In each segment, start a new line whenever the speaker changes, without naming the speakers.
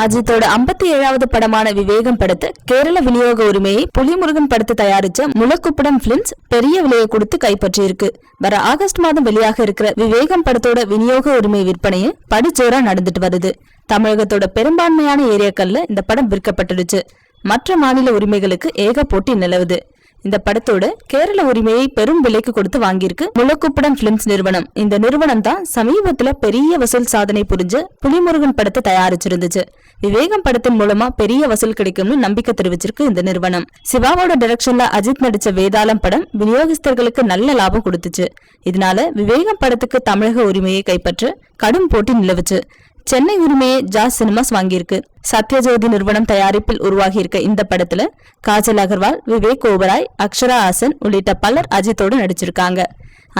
அஜித்தோட ஐம்பத்தி ஏழாவது படமான விவேகம் படத்தை கேரள விநியோக உரிமையை புலிமுருகன் படத்தை தயாரிச்ச முளக்குப்படம் பிலிம்ஸ் பெரிய விலையை கொடுத்து கைப்பற்றியிருக்கு. வர ஆகஸ்ட் மாதம் வெளியாக இருக்கிற விவேகம் படத்தோட விநியோக உரிமை விற்பனையை படிச்சோரா நடந்துட்டு வருது. தமிழகத்தோட பெரும்பான்மையான ஏரியாக்கள்ல இந்த படம் விற்கப்பட்டுடுச்சு. மற்ற மாநில உரிமைகளுக்கு ஏக போட்டி நிலவுது. இந்த படத்தோட கேரள உரிமையை பெரும் விலைக்கு கொடுத்து வாங்கியிருக்கு முழக்குப்படம் பிலிம்ஸ் நிறுவனம். இந்த நிறுவனம் தான் சமீபத்துல பெரிய வசூல் சாதனை புரிஞ்சு புலிமுருகன் படத்தை தயாரிச்சிருந்துச்சு. விவேகம் படத்தின் மூலமா பெரிய வசூல் கிடைக்கும்னு நம்பிக்கை தெரிவிச்சிருக்கு இந்த நிறுவனம். சிவாவோட டைரக்ஷன்ல அஜித் நடிச்ச வேதாளம் படம் விநியோகஸ்தர்களுக்கு நல்ல லாபம் கொடுத்துச்சு. இதனால விவேகம் படத்துக்கு தமிழக உரிமையை கைப்பற்ற கடும் போட்டி நிலவுச்சு. சென்னை உரிமையை ஜாஸ் சினிமாஸ் வாங்கியிருக்கு. சத்யஜோதி நிறுவனம் தயாரிப்பில் உருவாகியிருக்க இந்த படத்துல காஜல் அகர்வால் விவேக் ஓபராய் அக்ஷரா ஹாசன் உள்ளிட்ட பலர் அஜித்தோடு நடிச்சிருக்காங்க.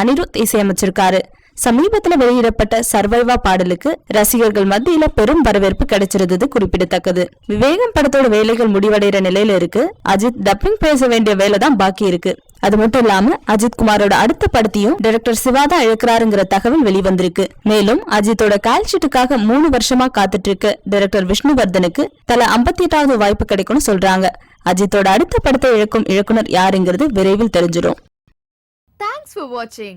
அனிருத் இசையமைச்சிருக்காரு. சமீபத்துல வெளியிடப்பட்ட சர்வைவா பாடலுக்கு ரசிகர்கள் மத்தியில பெரும் வரவேற்பு கிடைச்சிருந்தது குறிப்பிடத்தக்கது. விவேகம் படத்தோட வேலைகள் முடிவடைகிற நிலையில இருக்கு. அஜித் டப்பிங் பேச வேண்டிய வேலை தான் பாக்கி இருக்கு. அது மட்டும் இல்லாம அஜித் குமாரோட அடுத்த படத்தையும் டைரக்டர் சிவா தான் இழக்கிறாருங்கிற தகவல் வெளிவந்திருக்கு. மேலும் அஜித்தோட கால்ஷீட்டுக்காக மூணு வருஷமா காத்துட்டு இருக்க டைரக்டர் விஷ்ணுவர்தனுக்கு தலா ஐம்பத்தி எட்டாவது வாய்ப்பு கிடைக்கும்னு சொல்றாங்க. அஜித்தோட அடுத்த படத்தை இழக்கும் இயக்குனர் யாருங்கிறது விரைவில் தெரிஞ்சிடும்.
Thanks for watching.